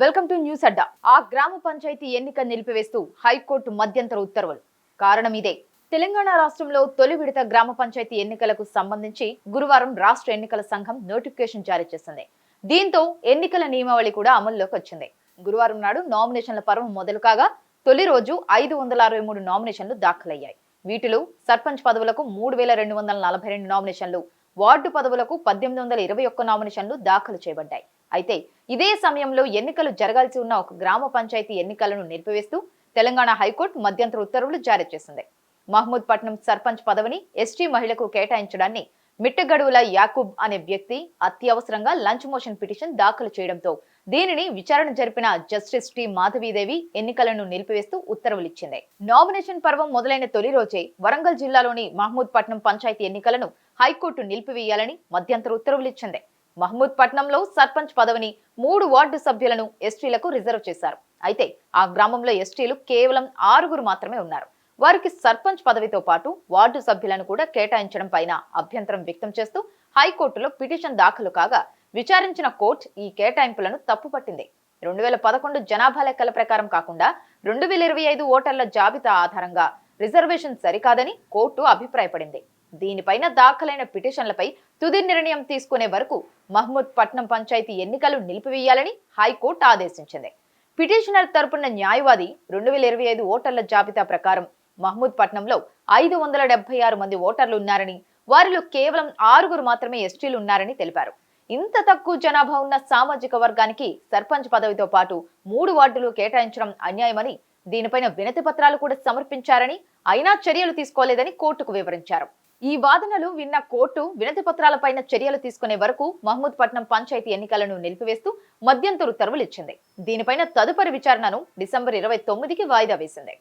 Welcome to news అడ్డా. ఆ గ్రామ పంచాయతీ ఎన్నిక నిలిపివేస్తూ హైకోర్టు మధ్యంతర ఉత్తర్వులు. కారణం ఇదే. తెలంగాణ రాష్ట్రంలో తొలి విడత గ్రామ పంచాయతీ ఎన్నికలకు సంబంధించి గురువారం రాష్ట్ర ఎన్నికల సంఘం నోటిఫికేషన్ జారీ చేసింది. దీంతో ఎన్నికల నియమావళి కూడా అమల్లోకి వచ్చింది. గురువారం నాడు నామినేషన్ల పర్వం మొదలు కాగా తొలి రోజు ఐదు వందల అరవై మూడు నామినేషన్లు దాఖలయ్యాయి. వీటిలో సర్పంచ్ పదవులకు మూడు వేల రెండు వందల నలభై రెండు నామినేషన్లు వార్డు పదవులకు పద్దెనిమిది వందల ఇరవై ఒక్క నామినేషన్లు దాఖలు చేయబడ్డాయి. అయితే ఇదే సమయంలో ఎన్నికలు జరగాల్సి ఉన్న ఒక గ్రామ పంచాయతీ ఎన్నికలను నిలిపివేస్తూ తెలంగాణ హైకోర్టు మధ్యంతర ఉత్తర్వులు జారీ చేసింది. మహమూద్ పట్నం సర్పంచ్ పదవిని ఎస్టీ మహిళకు కేటాయించడాన్ని మిట్టగడువుల యాకూబ్ అనే వ్యక్తి అత్యవసరంగా లంచ్ మోషన్ పిటిషన్ దాఖలు చేయడంతో దీనిని విచారణ జరిపిన జస్టిస్ టి మాధవీదేవి ఎన్నికలను నిలిపివేస్తూ ఉత్తర్వులిచ్చింది నామినేషన్ పర్వం మొదలైన తొలి రోజే వరంగల్ జిల్లాలోని మహమూద్ పట్నం పంచాయతీ ఎన్నికలను హైకోర్టు నిలిపివేయాలని మధ్యంతర ఉత్తర్వులిచ్చింది మహమూద్ పట్నంలో సర్పంచ్ పదవిని మూడు వార్డు సభ్యులను ఎస్టీలకు రిజర్వ్ చేశారు. అయితే ఆ గ్రామంలో ఎస్టీలు కేవలం ఆరుగురు మాత్రమే ఉన్నారు. వారికి సర్పంచ్ పదవితో పాటు వార్డు సభ్యులను కూడా కేటాయించడం పైన అభ్యంతరం వ్యక్తం చేస్తూ హైకోర్టులో పిటిషన్ దాఖలు కాగా విచారించిన కోర్టు ఈ కేటాయింపులను తప్పుపట్టింది. రెండు వేల పదకొండు జనాభా లెక్కల ప్రకారం కాకుండా రెండు వేల ఇరవై ఐదు ఓటర్ల జాబితా ఆధారంగా రిజర్వేషన్ సరికాదని కోర్టు అభిప్రాయపడింది. దీనిపైన దాఖలైన పిటిషన్లపై తుది నిర్ణయం తీసుకునే వరకు మహమ్మద్ పట్నం పంచాయతీ ఎన్నికలు నిలిపివేయాలని హైకోర్టు ఆదేశించింది. పిటిషనర్ తరపున న్యాయవాది రెండు వేల ఇరవై ఐదు ఓటర్ల జాబితా ప్రకారం మహమూద్ పట్నంలో ఐదు వందల డెబ్బై ఆరు మంది ఓటర్లు ఉన్నారని వారిలో కేవలం ఆరుగురు మాత్రమే ఎస్టీలు ఉన్నారని తెలిపారు. ఇంత తక్కువ జనాభా ఉన్న సామాజిక వర్గానికి సర్పంచ్ పదవితో పాటు మూడు వార్డులు కేటాయించడం అన్యాయమని దీనిపైన వినతి పత్రాలు కూడా సమర్పించారని అయినా చర్యలు తీసుకోలేదని కోర్టుకు వివరించారు. ఈ వాదనలు విన్న కోర్టు వినతి పత్రాలపైన చర్యలు తీసుకునే వరకు మహమూద్ పట్నం పంచాయతీ ఎన్నికలను నిలిపివేస్తూ మధ్యంతర ఉత్తర్వులు ఇచ్చింది దీనిపైన తదుపరి విచారణను డిసెంబర్ ఇరవై తొమ్మిదికి వాయిదా వేసింది.